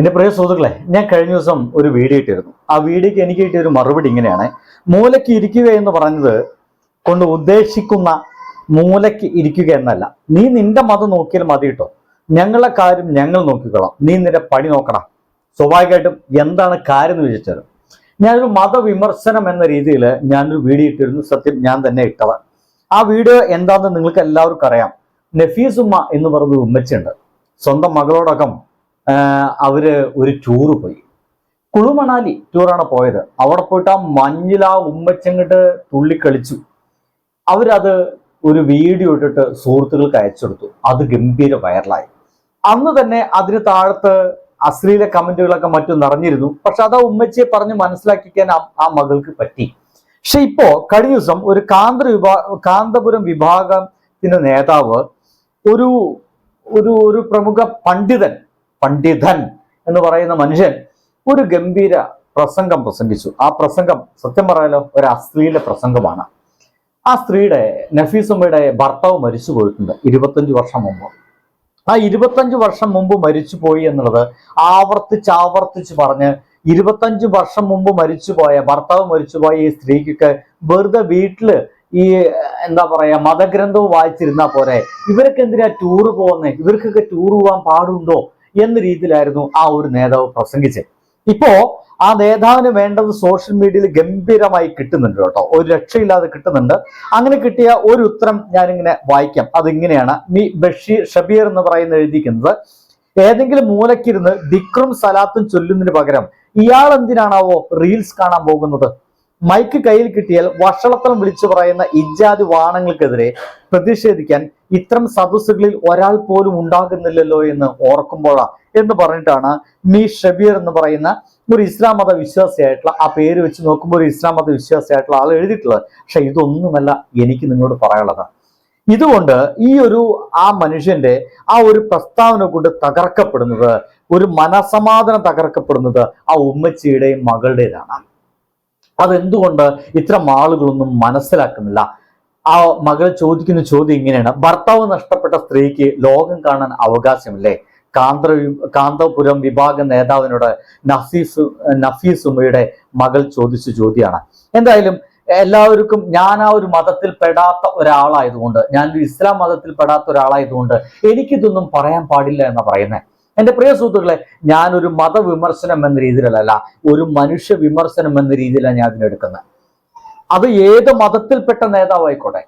എന്റെ പ്രിയ സുഹൃത്തുക്കളെ ഞാൻ കഴിഞ്ഞ ദിവസം ഒരു വീഡിയോ ഇട്ടിരുന്നു. ആ വീഡിയോക്ക് എനിക്ക് കിട്ടിയ ഒരു മറുപടി ഇങ്ങനെയാണ്. മൂലയ്ക്ക് ഇരിക്കുക എന്ന് പറഞ്ഞത് കൊണ്ട് ഉദ്ദേശിക്കുന്ന മൂലയ്ക്ക് ഇരിക്കുക എന്നല്ല. നീ നിന്റെ മതം നോക്കിയാൽ മതി കേട്ടോ. ഞങ്ങളെ കാര്യം ഞങ്ങൾ നോക്കിക്കോളാം. നീ നിന്റെ പണി നോക്കണം. സ്വാഭാവികമായിട്ടും എന്താണ് കാര്യം എന്ന് ചോദിച്ചാൽ ഞാനൊരു മതവിമർശനം എന്ന രീതിയിൽ ഞാനൊരു വീഡിയോ ഇട്ടിരുന്നു. സത്യം ഞാൻ തന്നെ ഇട്ടത്. ആ വീഡിയോ എന്താണെന്ന് നിങ്ങൾക്ക് എല്ലാവർക്കും അറിയാം. നഫീസുമ്മ എന്ന് പറഞ്ഞത് ഉമ്മച്ചുണ്ട് സ്വന്തം മകളോടകം ആ, അവർ ഒരു ടൂറ് പോയി. കുളുമണാലി ടൂറാണ് പോയത്. അവിടെ പോയിട്ട് ആ മഞ്ഞിൽ ആ ഉമ്മച്ചങ്ങട്ട് തുള്ളിക്കളിച്ചു. അവരത് ഒരു വീഡിയോ ഇട്ടിട്ട് സുഹൃത്തുക്കൾക്ക് അയച്ചു കൊടുത്തു. അത് ഗംഭീര വൈറലായി അന്ന് തന്നെ അതിന് താഴത്ത് അശ്ലീല കമന്റുകളൊക്കെ മറ്റും നിറഞ്ഞിരുന്നു. പക്ഷെ അത് ആ ഉമ്മച്ചിയെ പറഞ്ഞ് മനസ്സിലാക്കിക്കാൻ ആ- മകൾക്ക് പറ്റി. പക്ഷെ ഇപ്പോ കഴിഞ്ഞ ദിവസം ഒരു കാന്ത വിഭാ കാന്തപുരം വിഭാഗത്തിന്റെ നേതാവ് ഒരു ഒരു ഒരു പ്രമുഖ പണ്ഡിതൻ പണ്ഡിതൻ എന്ന് പറയുന്ന മനുഷ്യൻ ഒരു ഗംഭീര പ്രസംഗം പ്രസംഗിച്ചു. ആ പ്രസംഗം സത്യം പറയാലോ ഒരു അശ്ലീല പ്രസംഗമാണ്. ആ സ്ത്രീയുടെ നഫീസുമ്മയുടെ ഭർത്താവ് മരിച്ചു പോയിട്ടുണ്ട് ഇരുപത്തഞ്ച് വർഷം മുമ്പ്. ആ ഇരുപത്തഞ്ച് വർഷം മുമ്പ് മരിച്ചു പോയി എന്നുള്ളത് ആവർത്തിച്ച് ആവർത്തിച്ച് പറഞ്ഞ് ഇരുപത്തഞ്ച് വർഷം മുമ്പ് മരിച്ചുപോയ ഭർത്താവ് മരിച്ചു പോയ ഈ സ്ത്രീക്കൊക്കെ വെറുതെ വീട്ടിൽ ഈ എന്താ പറയാ മതഗ്രന്ഥവും വായിച്ചിരുന്നാ പോരെ. ഇവരൊക്കെ എന്തിനാ ടൂറ് പോകുന്നത് ഇവർക്കൊക്കെ ടൂർ പോകാൻ പാടുണ്ടോ? എന്ന രീതിയിലായിരുന്നു ആ ഒരു നേതാവ് പ്രസംഗിച്ചത്. ഇപ്പോ ആ നേതാവിന് വേണ്ടത് സോഷ്യൽ മീഡിയയിൽ ഗംഭീരമായി കിട്ടുന്നുണ്ട് കേട്ടോ. ഒരു രക്ഷയില്ലാതെ കിട്ടുന്നുണ്ട്. അങ്ങനെ കിട്ടിയ ഒരു ഉത്തരം ഞാനിങ്ങനെ വായിക്കാം. അതിങ്ങനെയാണ്. മി ബഷീർ ഷബീർ എന്ന് പറയുന്ന എഴുതിക്കുന്നത് ഏതെങ്കിലും മൂലക്കിരുന്ന് ദിക്റും സലാത്തും ചൊല്ലുന്നതിന് പകരം ഇയാൾ എന്തിനാണാവോ റീൽസ് കാണാൻ പോകുന്നത്? മൈക്ക് കയ്യിൽ കിട്ടിയാൽ വഷളത്തം വിളിച്ചു പറയുന്ന ഇജാതി വാണങ്ങൾക്കെതിരെ പ്രതിഷേധിക്കാൻ ഇത്തരം സദസ്സുകളിൽ ഒരാൾ പോലും ഉണ്ടാകുന്നില്ലല്ലോ എന്ന് ഓർക്കുമ്പോഴാ എന്ന് പറഞ്ഞിട്ടാണ് മീ ഷബീർ എന്ന് പറയുന്ന ഒരു ഇസ്ലാം മത വിശ്വാസിയായിട്ടുള്ള ആ പേര് വെച്ച് നോക്കുമ്പോൾ ഒരു ഇസ്ലാം മത വിശ്വാസിയായിട്ടുള്ള ആൾ എഴുതിയിട്ടുള്ളത്. പക്ഷെ ഇതൊന്നുമല്ല എനിക്ക് നിങ്ങളോട് പറയാനുള്ളത്. ഇതുകൊണ്ട് ഈ ഒരു ആ മനുഷ്യന്റെ ആ ഒരു പ്രസ്താവന കൊണ്ട് തകർക്കപ്പെടുന്നത് ഒരു മനസമാധാനം തകർക്കപ്പെടുന്നത് ആ ഉമ്മച്ചിയുടെയും മകളുടേതാണ്. അതെന്തുകൊണ്ട് ഇത്തരം ആളുകളൊന്നും മനസ്സിലാക്കുന്നില്ല? ആ മകൾ ചോദിക്കുന്ന ചോദ്യം ഇങ്ങനെയാണ്. ഭർത്താവ് നഷ്ടപ്പെട്ട സ്ത്രീക്ക് ലോകം കാണാൻ അവകാശമില്ലേ? കാന്ത കാന്തപുരം വിഭാഗ നേതാവിനോട് നഫീസ് നഫീസ് ഉമ്മയുടെ മകൾ ചോദിച്ച ചോദ്യമാണ്. എന്തായാലും എല്ലാവർക്കും ഞാൻ ആ ഒരു മതത്തിൽ പെടാത്ത ഒരാളായതുകൊണ്ട് ഞാൻ ഒരു ഇസ്ലാം മതത്തിൽ പെടാത്ത ഒരാളായതുകൊണ്ട് എനിക്കിതൊന്നും പറയാൻ പാടില്ല എന്ന് പറയുന്നത് എന്റെ പ്രിയ സുഹൃത്തുക്കളെ ഞാനൊരു മതവിമർശനം എന്ന രീതിയിലല്ല ഒരു മനുഷ്യ വിമർശനം എന്ന രീതിയിലാണ് ഞാൻ അതിനെടുക്കുന്നത് അത് ഏത് മതത്തിൽപ്പെട്ട നേതാവായിക്കോട്ടെ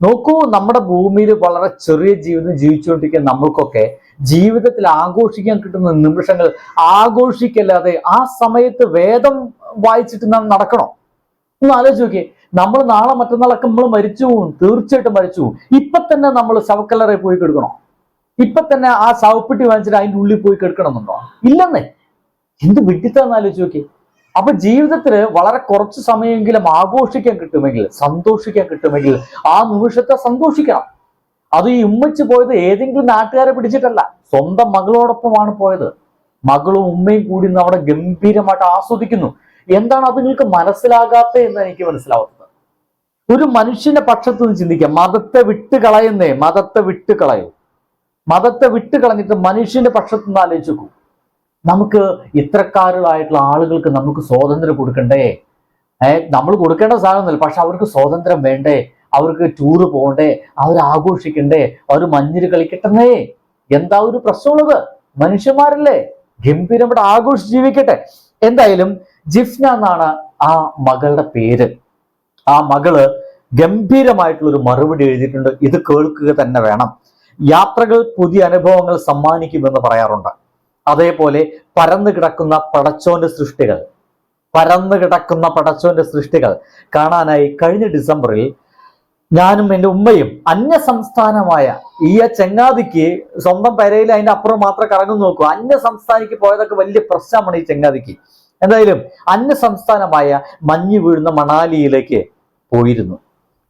നോക്കൂ നമ്മുടെ ഭൂമിയിൽ വളരെ ചെറിയ ജീവിതം ജീവിച്ചുകൊണ്ടിരിക്കുന്ന നമ്മൾക്കൊക്കെ ജീവിതത്തിൽ ആഘോഷിക്കാൻ കിട്ടുന്ന നിമിഷങ്ങൾ ആഘോഷിക്കല്ലാതെ ആ സമയത്ത് വേദം വായിച്ചിട്ട് നാം നടക്കണോ? ഒന്ന് ആലോചിച്ച് നോക്കിയേ നമ്മൾ നാളെ മറ്റന്നാളൊക്കെ നമ്മൾ മരിച്ചു പോകും തീർച്ചയായിട്ടും മരിച്ചു പോകും ഇപ്പൊ തന്നെ നമ്മൾ ശവക്കല്ലറയിൽ പോയി കിടക്കണോ? ഇപ്പൊ തന്നെ ആ സാവപ്പെട്ടി വാങ്ങിച്ചിട്ട് അതിന്റെ ഉള്ളിൽ പോയി കിടക്കണമെന്നുണ്ടോ? ഇല്ലെന്നേ. എന്ത് വിട്ടിത്താന്ന് ആലോചിച്ച് നോക്കി അപ്പൊ ജീവിതത്തിൽ വളരെ കുറച്ച് സമയമെങ്കിലും ആഘോഷിക്കാൻ കിട്ടുമെങ്കിൽ സന്തോഷിക്കാൻ കിട്ടുമെങ്കിൽ ആ നിമിഷത്തെ സന്തോഷിക്കണം. അത് ഈ ഉമ്മച്ച് പോയത് ഏതെങ്കിലും നാട്ടുകാരെ പിടിച്ചിട്ടല്ല സ്വന്തം മകളോടൊപ്പമാണ് പോയത്. മകളും ഉമ്മയും കൂടി അവിടെ ഗംഭീരമായിട്ട് ആസ്വദിക്കുന്നു. എന്താണ് അത് നിങ്ങൾക്ക് മനസ്സിലാകാത്ത എന്ന് എനിക്ക് മനസ്സിലാവുന്നത്? ഒരു മനുഷ്യന്റെ പക്ഷത്ത് നിന്ന് ചിന്തിക്കാം. മതത്തെ വിട്ട് കളയുന്നേ മതത്തെ വിട്ട് കളയൂ മതത്തെ വിട്ട് കളഞ്ഞിട്ട് മനുഷ്യന്റെ പക്ഷത്ത് നിന്ന് ആലോചിച്ചു നമുക്ക് ഇത്രക്കാരുകളായിട്ടുള്ള ആളുകൾക്ക് നമുക്ക് സ്വാതന്ത്ര്യം കൊടുക്കണ്ടേ? ഏഹ് നമ്മൾ കൊടുക്കേണ്ട സാധനമൊന്നുമില്ല. പക്ഷെ അവർക്ക് സ്വാതന്ത്ര്യം വേണ്ടേ? അവർക്ക് ടൂറ് പോകണ്ടേ? അവർ ആഘോഷിക്കണ്ടേ? അവർ മഞ്ഞിര് കളിക്കട്ടെന്നേ? എന്താ ഒരു പ്രശ്നമുള്ളത്? മനുഷ്യന്മാരല്ലേ? ഗംഭീരം ഇവിടെ ആഘോഷിച്ച് ജീവിക്കട്ടെ. എന്തായാലും ജിഫ്ന എന്നാണ് ആ മകളുടെ പേര്. ആ മകൾ ഗംഭീരമായിട്ടുള്ള ഒരു മറുപടി എഴുതിയിട്ടുണ്ട്. ഇത് കേൾക്കുക തന്നെ വേണം. യാത്രകൾ പുതിയ അനുഭവങ്ങൾ സമ്മാനിക്കുമെന്ന് പറയാറുണ്ട്. അതേപോലെ പരന്നു കിടക്കുന്ന പടച്ചോന്റെ സൃഷ്ടികൾ പരന്നു കിടക്കുന്ന പടച്ചോന്റെ സൃഷ്ടികൾ കാണാനായി കഴിഞ്ഞ ഡിസംബറിൽ ഞാനും എന്റെ ഉമ്മയും അന്യ സംസ്ഥാനമായ ഈ ആ ചെങ്ങാതിക്ക് സ്വന്തം പെരയിൽ അതിന്റെ അപ്പുറം മാത്രം കറങ്ങുന്നു നോക്കൂ. അന്യ സംസ്ഥാനിക്ക് പോയതൊക്കെ വലിയ പ്രശ്നമാണ് ഈ ചെങ്ങാതിക്ക്. എന്തായാലും അന്യ സംസ്ഥാനമായ മഞ്ഞ് വീഴുന്ന മണാലിയിലേക്ക് പോയിരുന്നു.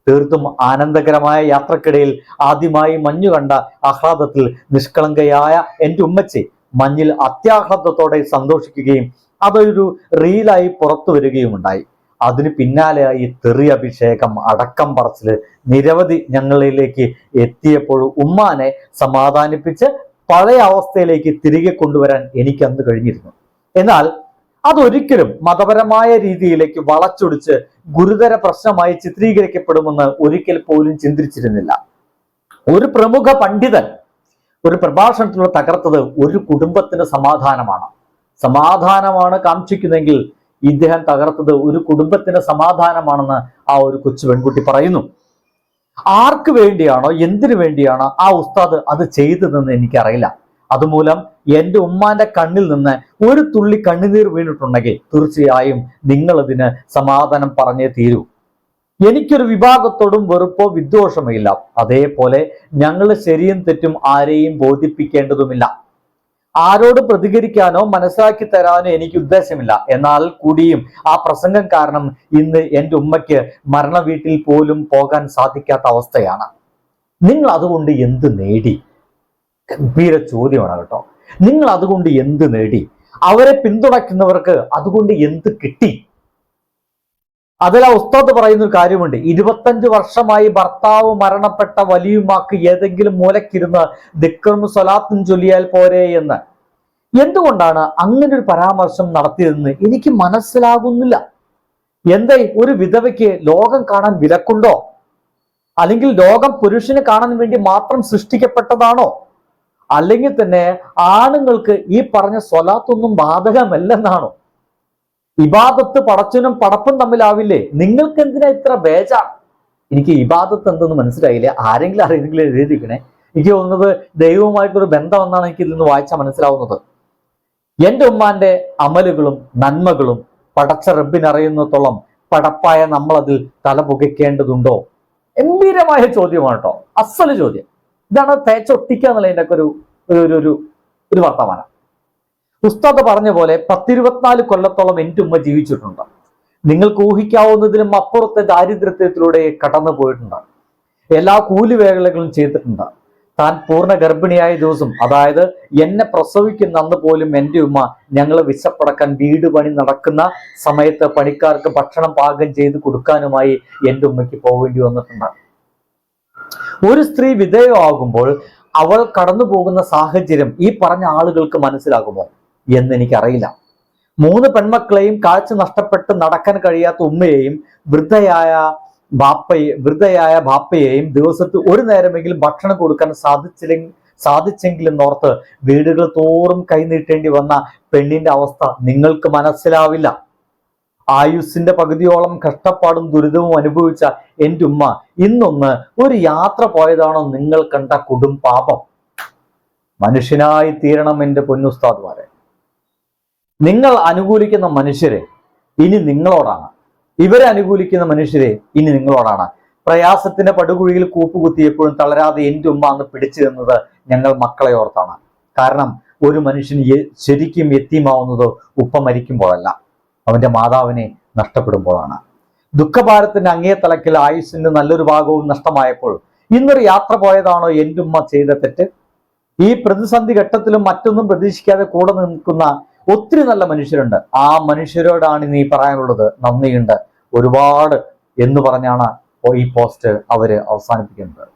തീർത്തും ആനന്ദകരമായ യാത്രക്കിടയിൽ ആദ്യമായി മഞ്ഞു കണ്ട ആഹ്ലാദത്തിൽ നിഷ്കളങ്കയായ എന്റെ ഉമ്മച്ചി മഞ്ഞിൽ അത്യാഹ്ലാദത്തോടെ സന്തോഷിക്കുകയും അതൊരു റീലായി പുറത്തു വരികയും ഉണ്ടായി. അതിന് പിന്നാലെയായി തെറി അഭിഷേകം അടക്കം പറച്ചിൽ നിരവധി ഞങ്ങളിലേക്ക് എത്തിയപ്പോൾ ഉമ്മാനെ സമാധാനിപ്പിച്ച് പഴയ അവസ്ഥയിലേക്ക് തിരികെ കൊണ്ടുവരാൻ എനിക്ക് അന്ന് കഴിഞ്ഞിരുന്നു. എന്നാൽ അതൊരിക്കലും മതപരമായ രീതിയിലേക്ക് വളച്ചൊടിച്ച് ഗുരുതര പ്രശ്നമായി ചിത്രീകരിക്കപ്പെടുമെന്ന് ഒരിക്കൽ പോലും ചിന്തിച്ചിരുന്നില്ല. ഒരു പ്രമുഖ പണ്ഡിതൻ ഒരു പ്രഭാഷണത്തിലൂടെ തകർത്തത് ഒരു കുടുംബത്തിന് സമാധാനമാണ്. സമാധാനമാണ് കാക്ഷിക്കുന്നെങ്കിൽ ഇദ്ദേഹം തകർത്തത് ഒരു കുടുംബത്തിന് സമാധാനമാണെന്ന് ആ ഒരു കൊച്ചു പെൺകുട്ടി പറയുന്നു. ആർക്ക് വേണ്ടിയാണോ എന്തിനു വേണ്ടിയാണോ ആ ഉസ്താദ് അത് ചെയ്തതെന്ന് എനിക്കറിയില്ല. അതുമൂലം എന്റെ ഉമ്മാന്റെ കണ്ണിൽ നിന്ന് ഒരു തുള്ളി കണ്ണുനീർ വീണിട്ടുണ്ടെങ്കിൽ തീർച്ചയായും നിങ്ങൾ അതിന് സമാധാനം പറഞ്ഞേ തീരൂ. എനിക്കൊരു വിഭാഗത്തോടും വെറുപ്പോ വിദ്വേഷമോ ഇല്ല. അതേപോലെ ഞങ്ങൾ ശരിയും തെറ്റും ആരെയും ബോധിപ്പിക്കേണ്ടതുമില്ല. ആരോട് പ്രതികരിക്കാനോ മനസ്സിലാക്കി തരാനോ എനിക്ക് ഉദ്ദേശമില്ല. എന്നാൽ കൂടിയും ആ പ്രസംഗം കാരണം ഇന്ന് എന്റെ ഉമ്മയ്ക്ക് മരണവീട്ടിൽ പോലും പോകാൻ സാധിക്കാത്ത അവസ്ഥയാണ്. നിങ്ങൾ അതുകൊണ്ട് എന്ത് നേടി? ഗംഭീര ചോദ്യമാണ് കേട്ടോ. നിങ്ങൾ അതുകൊണ്ട് എന്ത് നേടി? അവരെ പിന്തുണയ്ക്കുന്നവർക്ക് അതുകൊണ്ട് എന്ത് കിട്ടി? അതിൽ ആ ഉസ്താദ് പറയുന്ന ഒരു കാര്യമുണ്ട്. ഇരുപത്തഞ്ച് വർഷമായി ഭർത്താവ് മരണപ്പെട്ട വലിയുമാക്ക് ഏതെങ്കിലും മൂലക്കിരുന്ന് ദിക്കറും സ്വലാത്തും ചൊല്ലിയാൽ പോരെ എന്ന്. എന്തുകൊണ്ടാണ് അങ്ങനെ ഒരു പരാമർശം നടത്തിയതെന്ന് എനിക്ക് മനസ്സിലാകുന്നില്ല. എന്തേ ഒരു വിധവയ്ക്ക് ലോകം കാണാൻ വിലക്കുണ്ടോ? അല്ലെങ്കിൽ ലോകം പുരുഷന് കാണാൻ വേണ്ടി മാത്രം സൃഷ്ടിക്കപ്പെട്ടതാണോ? അല്ലെങ്കിൽ തന്നെ ആണുങ്ങൾക്ക് ഈ പറഞ്ഞ സ്വലാത്തൊന്നും ബാധകമല്ലെന്നാണോ? ഇബാദത്ത് പടച്ചനും പടപ്പും തമ്മിലാവില്ലേ? നിങ്ങൾക്ക് എന്തിനാ ഇത്ര ബേജ എനിക്ക് ഇബാദത്ത് എന്തെന്ന് മനസ്സിലായില്ല? ആരെങ്കിലും അറിയെങ്കിലും എഴുതിയിരിക്കണേ. എനിക്ക് തോന്നുന്നത് ദൈവവുമായിട്ടൊരു ബന്ധം എന്നാണ് എനിക്ക് ഇതിൽ നിന്ന് വായിച്ചാൽ മനസ്സിലാവുന്നത്. എന്റെ ഉമ്മാന്റെ അമലുകളും നന്മകളും പടച്ച റബ്ബിനറിയുന്നത്തോളം പടപ്പായ നമ്മളതിൽ തല പുകയ്ക്കേണ്ടതുണ്ടോ ഗംഭീരമായ ചോദ്യമാണ് കേട്ടോ. അസൽ ചോദ്യം. ഇതാണ് തേച്ചൊട്ടിക്കുക എന്നുള്ളതിന്റെ ഒക്കെ ഒരു ഒരു ഒരു- ഒരു വർത്തമാനം. ഉസ്താദ് പറഞ്ഞ പോലെ പത്തിരുപത്തിനാല് കൊല്ലത്തോളം എന്റെ ഉമ്മ ജീവിച്ചിട്ടുണ്ട്. നിങ്ങൾക്ക് ഊഹിക്കാവുന്നതിനും അപ്പുറത്തെ ദാരിദ്ര്യത്തിലൂടെ കടന്നു പോയിട്ടുണ്ട്. എല്ലാ കൂലിവേളകളും ചെയ്തിട്ടുണ്ട്. താൻ പൂർണ ഗർഭിണിയായ ദിവസം അതായത് എന്നെ പ്രസവിക്കുന്ന അന്ന് പോലും എന്റെ ഉമ്മ ഞങ്ങൾ വിശപ്പടക്കാൻ വീട് പണി നടക്കുന്ന സമയത്ത് പണിക്കാർക്ക് ഭക്ഷണം പാകം ചെയ്ത് കൊടുക്കാനുമായി എന്റെ ഉമ്മയ്ക്ക് പോകേണ്ടി വന്നിട്ടുണ്ട്. ഒരു സ്ത്രീ വിധേയമാകുമ്പോൾ അവൾ കടന്നു പോകുന്ന സാഹചര്യം ഈ പറഞ്ഞ ആളുകൾക്ക് മനസ്സിലാകുമോ എന്ന് എനിക്കറിയില്ല. മൂന്ന് പെൺമക്കളെയും കാഴ്ച നഷ്ടപ്പെട്ട് നടക്കാൻ കഴിയാത്ത ഉമ്മയെയും വൃദ്ധയായ ബാപ്പയെ വൃദ്ധയായ ബാപ്പയെയും ദിവസത്തിൽ ഒരു നേരമെങ്കിലും ഭക്ഷണം കൊടുക്കാൻ സാധിച്ചില്ലെങ്കിൽ സാധിച്ചെങ്കിലും ഓർത്ത് വീടുകൾ തോറും കൈനീട്ടേണ്ടി വന്ന പെണ്ണിന്റെ അവസ്ഥ നിങ്ങൾക്ക് മനസ്സിലാവില്ല. ആയുസ്സിന്റെ പകുതിയോളം കഷ്ടപ്പാടും ദുരിതവും അനുഭവിച്ച എന്റെ ഉമ്മ ഇന്നൊന്ന് ഒരു യാത്ര പോയതാണോ നിങ്ങൾ കണ്ട കൊടും പാപം. മനുഷ്യനായി തീരണം എന്റെ പൊന്നുസ്താദ്മാരെ നിങ്ങൾ അനുകൂലിക്കുന്ന മനുഷ്യരെ ഇനി നിങ്ങളോടാണ്. ഇവരെ അനുകൂലിക്കുന്ന മനുഷ്യരെ ഇനി നിങ്ങളോടാണ്. പ്രയാസത്തിന്റെ പടുകുഴിയിൽ കൂപ്പുകുത്തിയപ്പോഴും തളരാതെ എന്റെ ഉമ്മ അന്ന് പിടിച്ചു നിന്നത് ഞങ്ങൾ മക്കളെ ഓർത്താണ്. കാരണം ഒരു മനുഷ്യൻ ശരിക്കും എത്തിമാവുന്നത് ഉപ്പ മരിക്കുമ്പോഴല്ല. അവന്റെ മാതാവിനെ നഷ്ടപ്പെടുമ്പോഴാണ്. ദുഃഖഭാരത്തിന്റെ അങ്ങേ തലക്കിൽ ആയുസിന്റെ നല്ലൊരു ഭാഗവും നഷ്ടമായപ്പോൾ ഇന്നൊരു യാത്ര പോയതാണോ എന്റെ ഉമ്മ ചെയ്ത തെറ്റ്? ഈ പ്രതിസന്ധി ഘട്ടത്തിലും മറ്റൊന്നും പ്രതീക്ഷിക്കാതെ കൂടെ നിൽക്കുന്ന ഒത്തിരി നല്ല മനുഷ്യരുണ്ട്. ആ മനുഷ്യരോടാണ് നീ പറയാനുള്ളത്. നന്ദിയുണ്ട് ഒരുപാട് എന്ന് പറഞ്ഞാണ് ഈ പോസ്റ്റ് അവർ അവസാനിപ്പിക്കുന്നത്.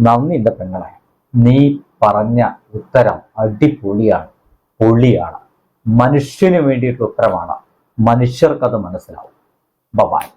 നന്ദിയുണ്ട് പെങ്ങളെ. നീ പറഞ്ഞ ഉത്തരം അടിപൊളിയാണ്. പൊളിയാണ്. മനുഷ്യന് വേണ്ടിയിട്ടുള്ള ഉത്തരമാണ്. മനുഷ്യർക്കത് മനസ്സിലാവും. ബബായ്